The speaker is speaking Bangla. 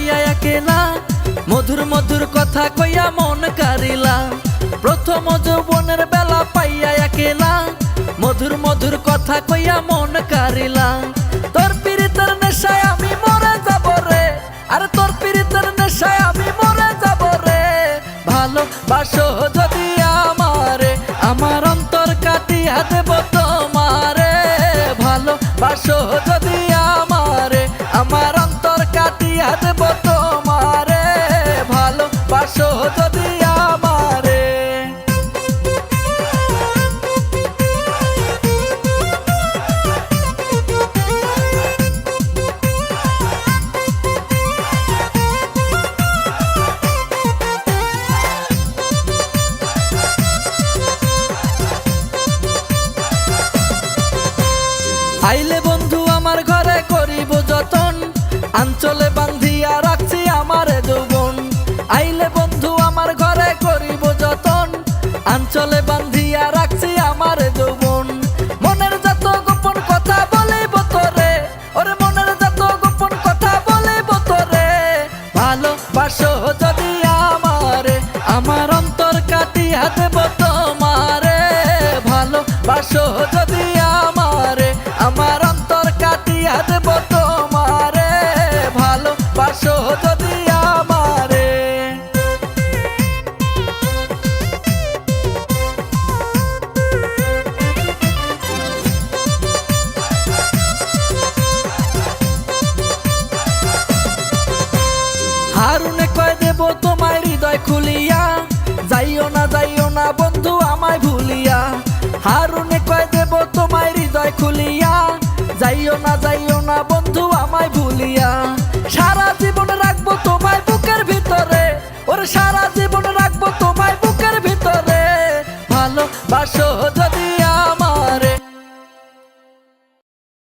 পাইয়া একেলা মধুর মধুর কথা কইয়া মন কারিলা। প্রথম যৌবনের বেলা পাইয়া একেলা মধুর মধুর কথা কইয়া মন কারিলা। তোর পীড়িতের নেশায় আমি মরে যাব রে। আরে তোর পীড়িতের নেশায় আমি মরে যাব রে। ভালোবাসো যদি আমারে, আমার অন্তর কাটিয়া দেব তোমারে। ভালোবাসো যদি ভালোবাসো যদি আমারে। আইলে বন্ধু আমার ঘরে করিব যতন। আঞ্চলে বান্ধিয়া আঞ্চলে বান্ধিয়া রাখছি আমার যৌবন। মনের যত গোপন কথা বলিব তোরে, ওরে মনের যত গোপন কথা বলিব তোরে। যদি আমারে, আমার অন্তর কাটিয়া দেব তোমারে। ভালোবাসো যদি আমার হারুনে কয় দেব তোমায় হৃদয় খুলিয়া। যাইও না যাইও না বন্ধু, আমায় ভুলিয়া। হারুনে কয় দেব তোমায় হৃদয় খুলিয়া। যাইও না যাইও না বন্ধু, আমায় ভুলিয়া।